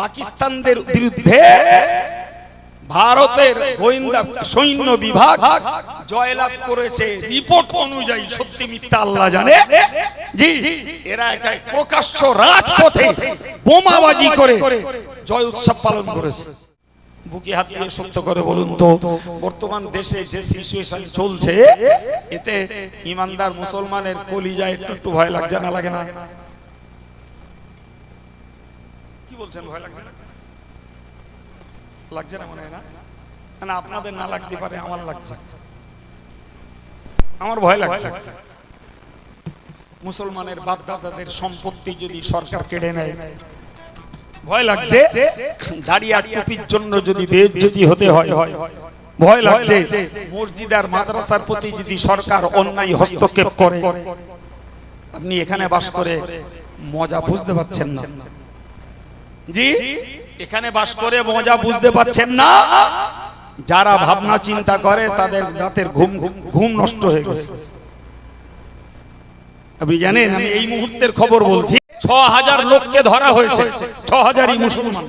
পাকিস্তানদের বিরুদ্ধে ভারতের গোয়েন্দা সৈন্য বিভাগ জয়লাভ করেছে। রিপোর্ট অনুযায়ী সত্যি মিথ্যা আল্লাহ জানে। জি, এরা একটা প্রকাশ্য রাজপথে বোমাবাজি করে জয় উৎসব পালন করেছে। বুকে হাত দিয়ে সত্য করে বলুন তো, বর্তমান দেশে যে সিচুয়েশন চলছে, এতে ইমানদার মুসলমানের কলিজায় একটু একটু ভয় লাগছে না, লাগে না কি বলছেন, ভয় লাগছে লাগছে না মনে হয় না না, আপনাদের না লাগতে পারে, আমার লাগছে। আমার ভয় লাগছে। মুসলমানের বাপদাদাদের সম্পত্তি যদি সরকার কেড়ে নেয়, ভয় লাগছে। দাড়ি আর টুপির জন্য যদি বেজ্জতি হতে হয়, ভয় লাগছে। মসজিদ আর মাদ্রাসার প্রতি যদি সরকার অন্যায় হস্তক্ষেপ করে, আপনি এখানে বাস করে মজা বুঝতে পারছেন না। জি? এখানে বাস করে মজা বুঝতে পাচ্ছেন না? যারা ভাবনা চিন্তা করে, তাদের রাতের ঘুম ঘুম নষ্ট হয়ে গেছে। আপনি জানেন, আমি এই মুহূর্তের খবর বলছি ছ হাজার লোককে ধরা হয়েছে ছ হাজারই মুসলমান।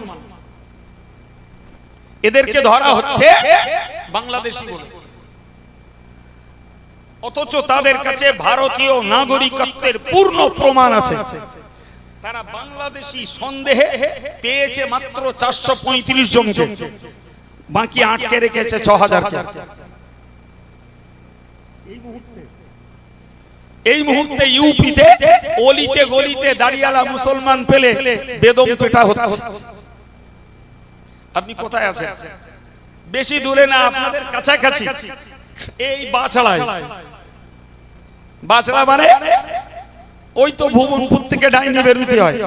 এদেরকে ধরা হচ্ছে বাংলাদেশি অথচ তাদের কাছে ভারতীয় নাগরিকত্বের পূর্ণ প্রমাণ আছে। তারা বাংলাদেশি সন্দেহে পেয়েছে মাত্র চারশো পঁয়ত্রিশ জনকে বাকি আটকে রেখেছে ছ হাজার এই মুহূর্তে ইউপিতে অলিতে গলিতে দাঁড়িয়ালা মুসলমান পেলে বেদম পেটা হচ্ছে। আপনি কোথায় আছেন? বেশি দূরে না, আপনাদের কাছাকাছি। এই বাছড়ায়। বাছড়া মানে? ওই তো ভুবনপুর থেকে ডাইনি বেরোতে হয়।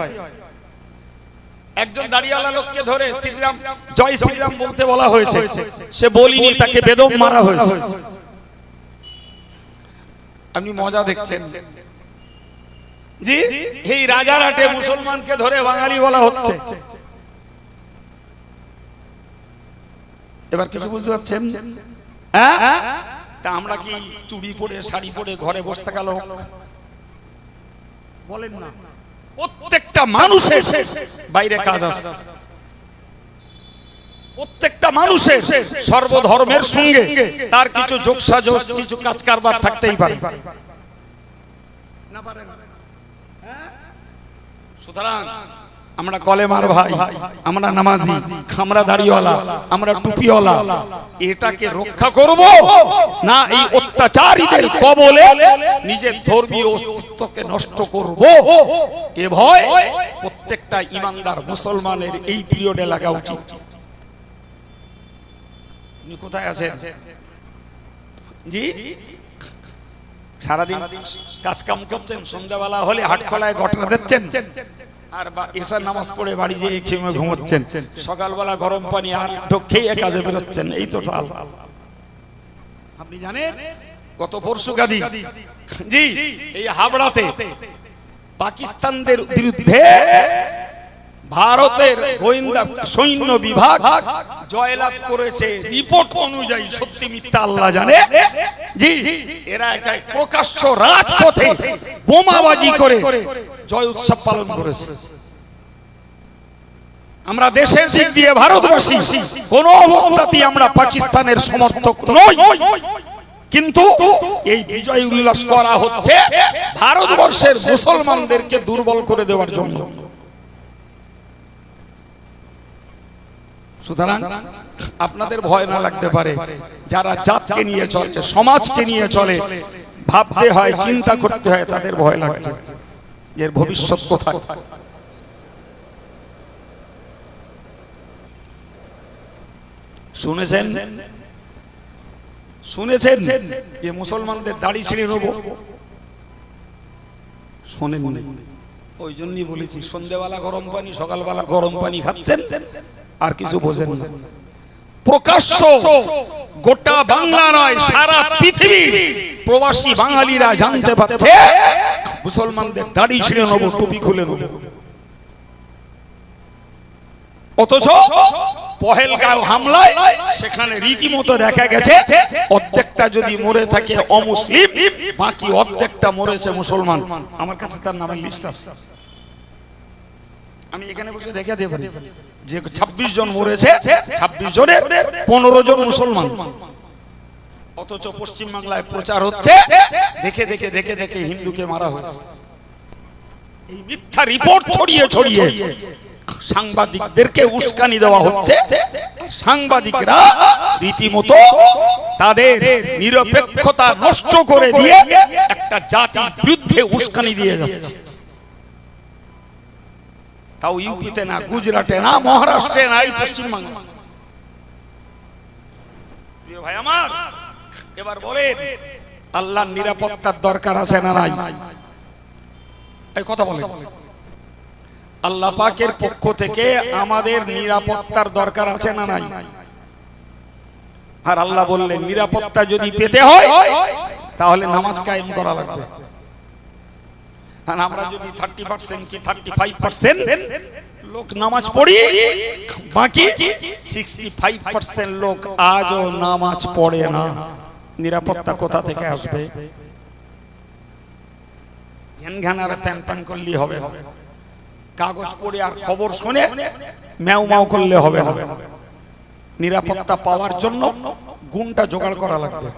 একজন দাঁড়িয়ালা লোককে ধরে শ্রীরাম, জয় শ্রীরাম বলতে বলা হয়েছে। সে বলিনি, তাকে বেদম মারা হয়েছে। আপনি মজা দেখছেন। জি? এই রাজারহাটে মুসলমানকে ধরে বাঙালি বলা হচ্ছে। এবার কিছু বুঝতে পারছেন? হ্যাঁ? তা আমরা কি চুড়ি পরে, শাড়ি পরে, ঘরে বসতে লোক বলেন না। প্রত্যেকটা মানুষের বাইরে কাজ আছে। প্রত্যেকটা মানুষের সর্বধর্মের সঙ্গে তার কিছু যোগসাযোগ কিছু কাজ কারবার থাকতেই পারে। সুতরাং আমরা কলেমার ভাই আমরা নামাজি খামরা দাড়িওয়ালা আমরা টুপিওয়ালা এটাকে রক্ষা করব না এই অত্যাচারীদের কবলে নিজের ধর্মীয় অস্তিত্বকে নষ্ট করব। এ ভয় প্রত্যেকটা ইমানদার মুসলমানের এই পিরিয়ডে লাগা উচিত। কোথায় আছেন? জি? সারাদিন কাজ কাম করছেন সন্ধ্যাবেলা হলে হাটখলায় ঘটনা দিচ্ছেন আর এসার নামাজ পড়ে বাড়ি যেয়ে খেয়ে ঘুমোচ্ছেন। সকালবেলা গরম পানি আর ঢোক খেয়ে কাজে বেরোচ্ছেন। এই তো আপনি জানেন? গত পরশু গাদি। জি এই হাবড়াতে পাকিস্তানদের বিরুদ্ধে ভারতের গোয়েন্দা সৈন্য বিভাগ জয়লাভ করেছে। রিপোর্ট অনুযায়ী সত্যি মিথ্যা আল্লাহ জানে। জি এরা একটা প্রকাশ্য রাজপথে বোমাবাজি করে জয় উৎসব পালন করেছে। আমরা দেশের দিক দিয়ে ভারতবাসী কোন অবস্থাতেই আমরা পাকিস্তানের সমর্থক নই। কিন্তু এই বিজয় উল্লাস করা হচ্ছে ভারতবর্ষের মুসলমানদেরকে দুর্বল করে দেওয়ার জন্য। সুতরাং আপনাদের ভয় না লাগতে পারে, যারা জাতকে নিয়ে চলে সমাজকে নিয়ে চলে, ভাবতে হয়, চিন্তা করতে হয়, তাদের ভয় লাগছে। এর ভবিষ্যৎ কোথায়? শুনেছেন? শুনেছেন যে মুসলমানদের দাড়ি ছিঁড়ে নেব? শোনেন ওই বলেছি সন্ধ্যেবেলা গরম পানি, সকালবেলা গরম পানি খাচ্ছেন, আর কিছু বোঝেন না। প্রকাশ্য গোটা বাংলা নয়, সারা পৃথিবী প্রবাসী বাঙালিরা জানতে পারছে, মুসলমানদের দাড়ি ছিঁড়ে টুপি খুলে নেব। অথচ পহেলগাঁও হামলায় সেখানে রীতিমতো দেখা গেছে, অর্ধেকটা যদি মরে থাকে অমুসলিম, বাকি অর্ধেকটা মরেছে মুসলমান। আমার কাছে তার নামের লিস্ট আছে। আমি এখানে বসে দেখে দিয়ে পারি। যে ছাব্বিশ জন মরেছে, ছাব্বিশ জনের পনেরো জন মুসলমান। অথচ পশ্চিম বাংলায় প্রচার হচ্ছে, দেখে দেখে দেখে দেখে হিন্দুকে মারা হয়েছে। এই মিথ্যা রিপোর্ট ছড়িয়ে ছড়িয়ে সাংবাদিকদেরকে উস্কানি দেওয়া হচ্ছে। সাংবাদিকরা রীতিমতো তাদের নিরপেক্ষতা নষ্ট করে দিয়ে একটা জাতির বিরুদ্ধে উস্কানি দিয়ে যাচ্ছে। তাও ইউপিতে না গুজরাটে না মহারাষ্ট্রে না এই পশ্চিমবঙ্গে। প্রিয় ভাই আমার এবার বলেন আল্লাহর নিরাপত্তার দরকার আছে না নাই? এই কথা বলেন। আল্লাহ পাকের পক্ষ থেকে আমাদের নিরাপত্তার দরকার আছে না নাই? আর আল্লাহ বললেন, নিরাপত্তা যদি পেতে হয়, তাহলে নামাজ কায়েম করা লাগবে। আর আমরা যদি থার্টি পার্সেন্ট কি থার্টি ফাইভ পার্সেন্ট লোক নামাজ পড়ি, বাকি সিক্সটি ফাইভ পার্সেন্ট লোক আজও নামাজ পড়ে না। নিরাপত্তা কোথা থেকে আসবে? ঘ্যান ঘ্যান আর প্যান প্যান করলেই হবে হবে। কাগজ পড়ে আর খবর শুনে ম্যাও ম্যাও করলে হবে হবে নিরাপত্তা পাওয়ার জন্য গুণটা জোগাড় করা লাগবে।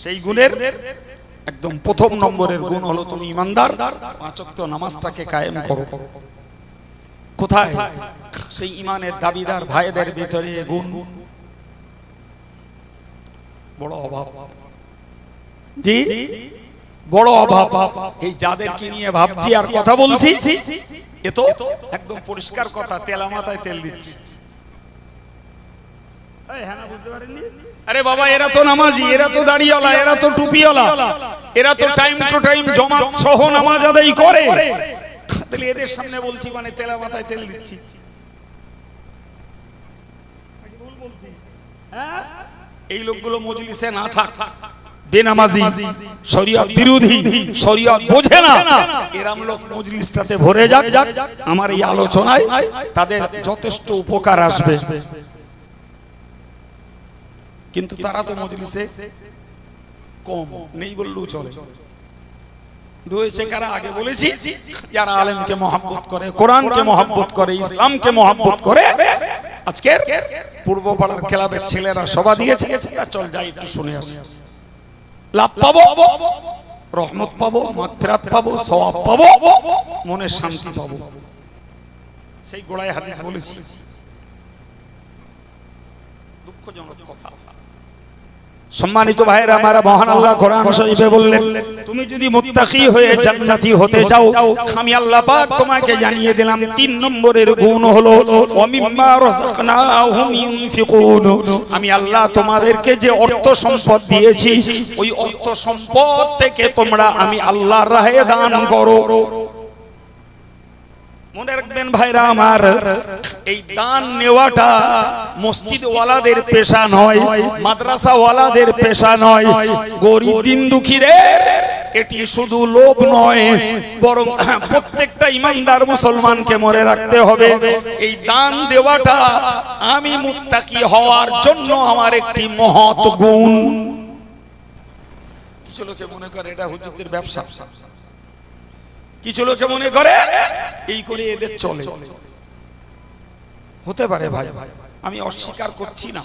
সেই গুণের একদম প্রথম নম্বরের গুণ হলো তুমি ইমানদার। পাঁচক্ত নামাজটাকে কায়েম করো। কোথায়? সেই ইমানের দাবিদার ভাইদের ভিতরে গুণ। বড় অভাব। জি? বড় অভাব। এই যাদেরকে নিয়ে ভাবছি আর কথা বলছি এ তো একদম পরিষ্কার কথা তেলা মাথায় তেল দিচ্ছি। আরে বাবা এরা তো নামাজি এরা তো দাড়িওয়ালা এরা তো টুপিওয়ালা। এরা তো টাইম টু টাইম জমা সহ নামাজ আদায় করে। তাহলে এদের সামনে বলছি মানে তেলা মাথায় তেল দিচ্ছি। এই লোকগুলো মজলিসে না থাক। বেনামাজি, শরিয়ত বিরোধী, শরিয়ত বোঝে না। এরাম লোক মজলিসটাতে ভরে যাক। যাক আমার এই আলোচনায় তাদের যথেষ্ট উপকার আসবে। কিন্তু তারা তো মজলিসে কম, নেই বললেও চলে। রয়েছে কারা? আগে বলেছি, যারা আলেমকে মহাব্বত করে, কোরআনকে মহাব্বত করে, ইসলামকে মহাব্বত করে, আজকের পূর্ব পাড়ার ক্লাবের ছেলেরা সভা দিয়েছে। চল যাই, একটু শুনে আসি। লাভ পাবো, রহমত পাবো মাগফিরাত পাবো, সওয়াব পাবো, মনে শান্তি পাবো। সেই গোড়ায় হাদিস বলেছি, দুঃখজনক কথা। সম্মানিত ভাইরা আমার মহান আল্লাহ কোরআন শরীফে বললেন, তুমি যদি মুত্তাকি হয়ে জান্নাতি হতে চাও, আমি আল্লাহ পাক তোমাকে জানিয়ে দিলাম, তিন নম্বরের গুণ হলো ওয়ামিম্মা রাযাকনাহুম ইউনফিকুন। আমি আল্লাহ তোমাদেরকে যে অর্থ সম্পদ দিয়েছি, ওই অর্থ সম্পদ থেকে তোমরা আমি আল্লাহর রাহে দান করো। মনে রাখবেন ভাইরা আমার, এই দান নেওয়াটা মসজিদ ওয়ালাদের পেশা নয় মাদ্রাসা ওয়ালাদের পেশা নয়। গরিব দিন দুঃখীদের এটি শুধু লোভ নয়, বরং প্রত্যেকটা ইমানদার মুসলমানকে মনে রাখতে হবে, এই দান দেওয়াটা আমি মুত্তাকি হওয়ার জন্য আমার একটি মহৎ গুণ। কিছু লোকে মনে করে, এটা হুজুরদের ব্যবসা। কিছু লোকে মনে করে? এই করে এদের চলে। হতে পারে ভাই ভাই আমি অস্বীকার করছি না।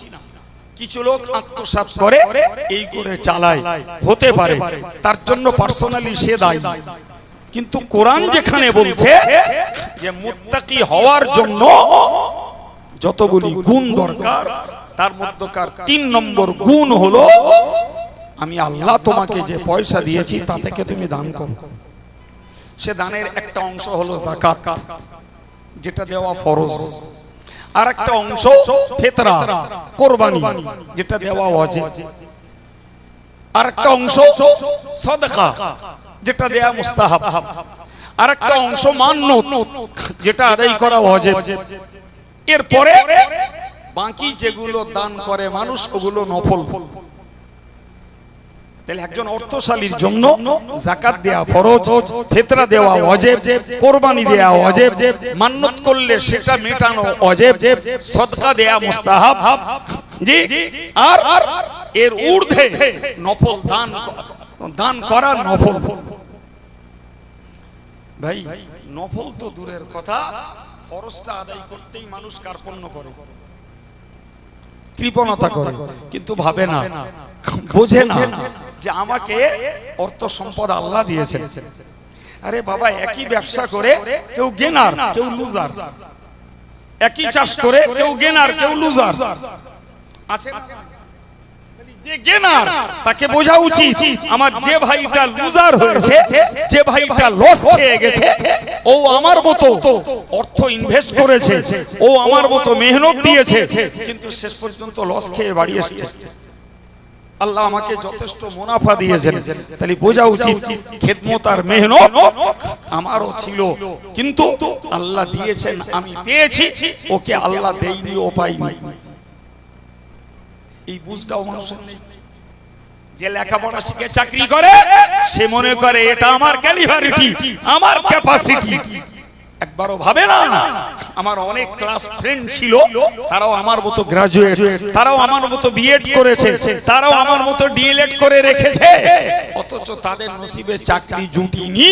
কিছু লোক আত্মসাৎ করে এই করে চালায়। হতে পারে, তার জন্য পার্সোনালি সে দায়। কিন্তু কোরআন যেখানে বলছে যে মুত্তাকি হওয়ার জন্য যতগুলি গুণ দরকার, তার মধ্যকার তিন নম্বর গুণ হলো, আমি আল্লাহ তোমাকে যে পয়সা দিয়েছি, তা থেকে তুমি দান করো। সে দানের একটা অংশ হলো জাকাত যেটা দেওয়া ফরজ। আর একটা অংশ ফেতরা, কোরবানি, যেটা দেওয়া ওয়াজিব। আর একটা অংশ সদকা, যেটা দেয়া মুস্তাহাব। আর একটা অংশ মান্নত, যেটা আদায় করা ওয়াজিব। এরপরে বাকি যেগুলো দান করে মানুষ, ওগুলো নফল। তাহলে একজন অর্থশালীর জন্য জাকাত দেয়া ফরজ ফেতরা দেওয়া অজেব কোরবানি দেয়া অজেব মান্নত করলে সেটা মেটানো অজেব সদকা দেয়া মুস্তাহাব জি আর এর ঊর্ধ্বে নফল দান দান করা নফল। ভাই নফল তো দূরের কথা খরচটা আদায় করতেই মানুষ কার্পণ্য করে কৃপণতা করে। কিন্তু ভাবে না। বোঝে না যে আমাকে অর্থ সম্পদ আল্লাহ দিয়েছেন। আরে বাবা একই ব্যবসা করে কেউ গেনার কেউ লুজার। একই চাষ করে কেউ গেনার কেউ লুজার। আছে যে গেনার তাকে বোঝা উচিত আমার যে ভাইটা লুজার হয়েছে যে ভাইটা লস খেয়ে গেছে ও আমার মতো অর্থ ইনভেস্ট করেছে। ও আমার মতো মেহনত দিয়েছে। কিন্তু শেষ পর্যন্ত লস খেয়ে বাড়ি এসেছে আল্লাহ আমাকে যথেষ্ট মুনাফা দিয়েছেন। তাহলে বোঝা উচিত খেদমত আর মেহনত আমারও ছিল। কিন্তু আল্লাহ দিয়েছেন আমি পেয়েছি ওকে আল্লাহ দেয়নি ও পাইনি এই বুঝটাও মানুষের নেই। যে লেখাপড়া শিখে চাকরি করে সে মনে করে এটা আমার ক্যালিভারিটি আমার ক্যাপাসিটি একবারও ভাবে না। আমার অনেক ক্লাস ফ্রেন্ড ছিল তারাও আমার মতো গ্রাজুয়েট তারাও আমার মতো বিএড করেছে তারাও আমার মতো ডিএলএড করে রেখেছে। অথচ তাদের নসিবে চাকরি জুটিনি।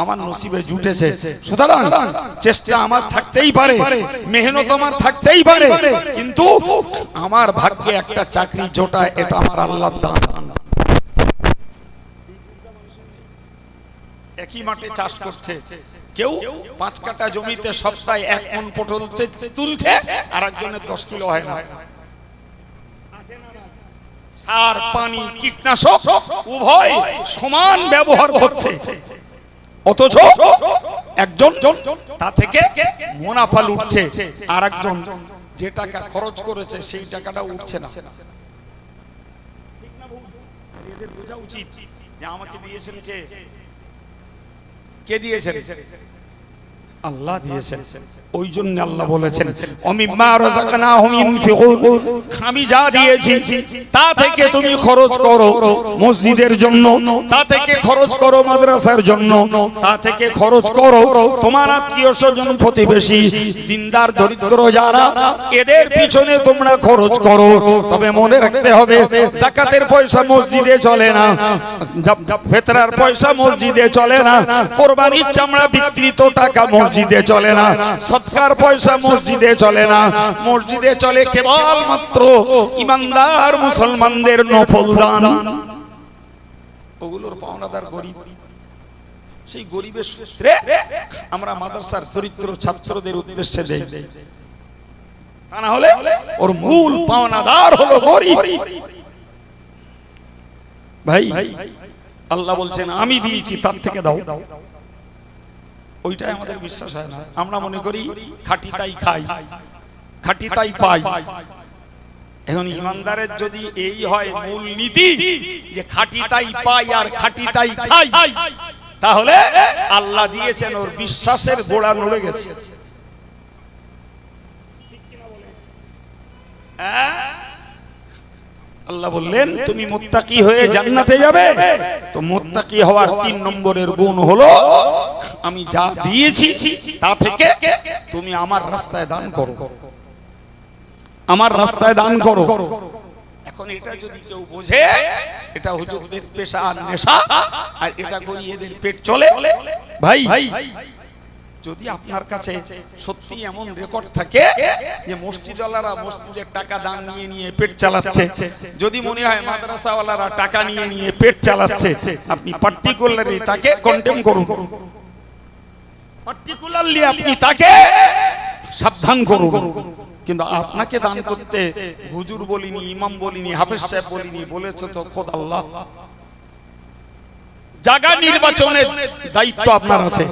আমার নসিবে জুটেছে। সুতরাং চেষ্টা আমার থাকতেই পারে মেহনত আমার থাকতেই পারে কিন্তু আমার ভাগ্যে একটা চাকরি জোটা এটা আমার আল্লাহর দান। একই মাঠে চাষ করছে। কেউ পাঁচ কাটা জমিতে সপ্তাহে এক মন পটল তুলছে আর একজনের দশ কিলো হয় না। সার, পানি, কীটনাশক উভয় সমান ব্যবহার করছে। অথচ একজন তা থেকে মুনাফা লুটছে আর একজন যে টাকা খরচ করেছে সেই টাকাটা উঠছে না। ঠিক এদের বোঝা উচিত যে আমাকে দিয়েছেন কে? কে দিয়েছেন আল্লাহ দিয়েছেন। ওই জন্য আল্লাহ বলেছেন আমি যা দিয়েছি তা থেকে তুমি খরচ করো মসজিদের জন্য তা থেকে খরচ করো মাদ্রাসার জন্য তা থেকে খরচ করো তোমার আত্মীয় স্বজন প্রতিবেশী দিনদার দরিদ্র যারা এদের পিছনে তোমরা খরচ করো। তবে মনে রাখতে হবে জাকাতের পয়সা মসজিদে চলে না। ফেতরার পয়সা মসজিদে চলে না। কোরবানির চামড়া বিক্রিত টাকা মসজিদে চলে না। সৎকার পয়সা মসজিদে চলে না। মসজিদে চলে কেবল মাত্র ইমানদার মুসলমানদের নফল দান ওগুলোর পাওনাদার গরিব। সেই গরিবের সূত্রে আমরা মাদ্রাসার দরিদ্র ছাত্রদের উদ্দেশ্যে দেই তা না হলে ওর মূল পাওনাদার হলো গরিব। ভাই, আল্লাহ বলছেন, আমি দিয়েছি, তার থেকে দাও। ওইটাই আমাদের বিশ্বাস হয় না। আমরা মনে করি খাটি তাই খাই, খাটি তাই পাই। এখন ইমানদারের যদি এই হয় মূল নীতি যে খাটি তাই পাই আর খাটি তাই খাই, তাহলে আল্লাহ দিয়েছেন ওর বিশ্বাসের গোড়া নড়ে গেছে। হ্যাঁ? আল্লাহ বললেন, তুমি মুত্তাকি হয়ে জান্নাতে যাবে। তো মুত্তাকি হওয়ার তিন নম্বরের গুণ হলো, আমি যা দিয়েছি তা থেকে তুমি আমার রাস্তায় দান করো। আমার রাস্তায় দান করো। এখন এটা যদি কেউ বোঝে, এটা হুজুরদের পেশা আর নেশা, আর এটা করি এদের পেট চলে। ভাই যদি আপনার কাছে সত্যি এমন রেকর্ড থাকে যে মসজিদওয়ালারা মসজিদের টাকা দান নিয়ে নিয়ে পেট চালাচ্ছে, যদি মনে হয় মাদ্রাসাওয়ালারা টাকা নিয়ে নিয়ে পেট চালাচ্ছে, আপনি পার্টিকুলারলি তাকে কন্টেম করুন। পার্টিকুলারলি আপনি তাকে সাবধান করুন। কিন্তু আপনাকে দান করতে হুজুর বলিনি, ইমাম বলিনি, হাফেজ সাহেব বলিনি, বলেছে তো খোদ আল্লাহ। জায়গা নির্বাচনের দায়িত্ব আপনার আছে।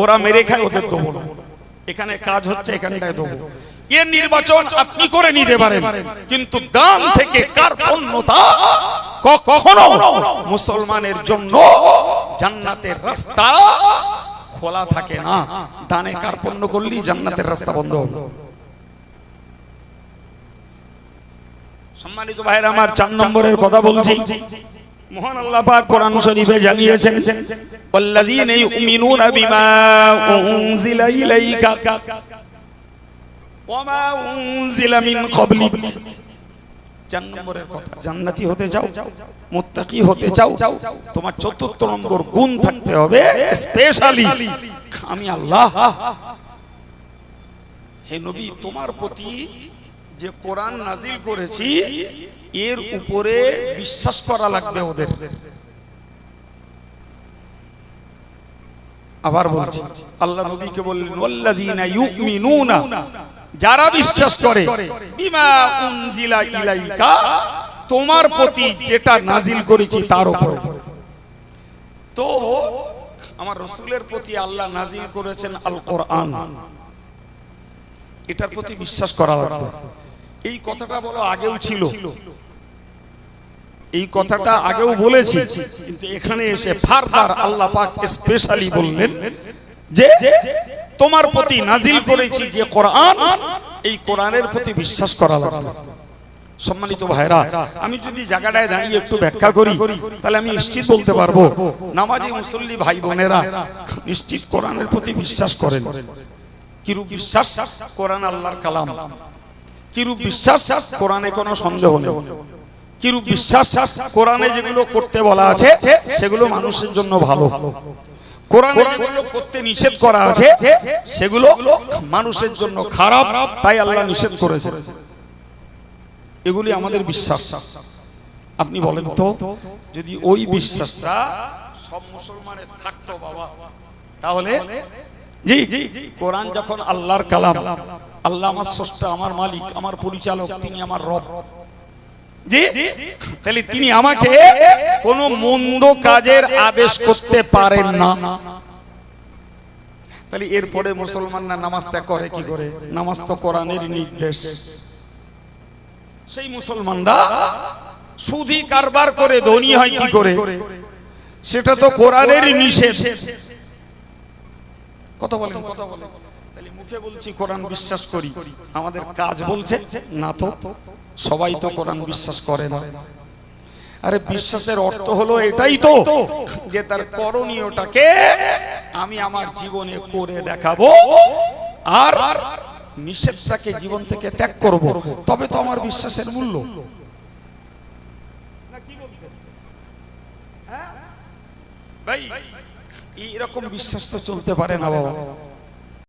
ওরা মেরে খায়, ওদের দেবো না। এখানে কাজ হচ্ছে, এখানটায় দেবো। এর নির্বাচন আপনি করে নিতে পারেন, কিন্তু দান থেকে কার পণ্যতা কখনো মুসলমানের জন্য জান্নাতের রাস্তা খোলা থাকে না। দানে কার্পণ্য করলেই জান্নাতের রাস্তা বন্ধ হবে। সম্মানিত ভাইরা আমার চার নম্বরের কথা বলছি। মহান আল্লাহ পাক কোরআন শরীফে জানিয়েছেন, ওয়াল্লাযীনা ইউমিনুনা বিমা উনজিলা ইলাইকা ওয়ামা উনজিলা মিন ক্বাবলিক। নম্বরের কথা, জান্নাতি হতে চাও, মুত্তাকি হতে চাও, তোমার চতুর্থ নম্বর গুণ থাকতে হবে স্পেশালি আমি আল্লাহ। হে নবী, তোমার প্রতি যে কোরআন নাজিল করেছি এর উপরে বিশ্বাস করা লাগবে ওদের। আবার বলছি, আল্লাহ নবীকে বললেন যারা বিশ্বাস করে তোমার প্রতি যেটা নাজিল করেছি তার উপরে। তো, আমার রসুলের প্রতি আল্লাহ নাজিল করেছেন আল কোরআন এটার প্রতি বিশ্বাস করা লাগবে। এই কথাটা বলো আগেও ছিল। এই কথাটা আগেও বলেছি, কিন্তু এখানে এসে ফারদার আল্লাহ পাক স্পেশালি বললেন যে, তোমার প্রতি নাজিল করেছি যে কোরআন, এই কোরআনের প্রতি বিশ্বাস করা লাগবে। সম্মানিত ভাইরা আমি যদি জায়গাটায় দাঁড়িয়ে একটু ব্যাখ্যা করি, তাহলে আমি নিশ্চিত বলতে পারব, নামাজি মুসল্লি ভাই বোনেরা নিশ্চিত কোরআনের প্রতি বিশ্বাস করেন। কিরূপ বিশ্বাস? কোরআন আল্লাহর কালাম। কিরূপ বিশ্বাস? কোরআনে কোনো সন্দেহ নেই। কিরূপ বিশ্বাস কোরআনে যেগুলো করতে বলা আছে সেগুলো মানুষের জন্য ভালো। কোরআনে যেগুলো করতে নিষেধ করা আছে সেগুলো মানুষের জন্য খারাপ তাই আল্লাহ নিষেধ করেছে। এগুলি আমাদের বিশ্বাস। আপনি বলেন তো যদি ওই বিশ্বাসটা সব মুসলমানের থাকতো বাবা তাহলে? জি। কোরআন যখন আল্লাহর কালাম আল্লাহ আমার স্রষ্টা আমার মালিক আমার পরিচালক তিনি আমার রব। জি? তাহলে তিনি আমাকে কোন মন্দ কাজের আদেশ করতে পারেন না। তাহলে এরপরে মুসলমানরা নামাজ ত্যাগ করে কি করে? নামাজ তো কোরআনের নির্দেশ। সেই মুসলমানরা সুদি কারবার করে ধনী হয় কি করে? সেটা তো কোরআনের নিষেধ। কথা বলেন। কথা বলেন। মুখে বলছি কোরআন বিশ্বাস করি। আমাদের কাজ বলছে না তো? সবাই তো কোরআন বিশ্বাস করে না। আরে বিশ্বাসের অর্থ হলো এটাই তো। যে তার করণীয়টাকে আমি আমার জীবনে করে দেখাবো আর নিষেধটাকে জীবন থেকে ত্যাগ করব। তবে তো আমার বিশ্বাসের মূল্য। ভাই এরকম বিশ্বাস তো চলতে পারে না বাবা।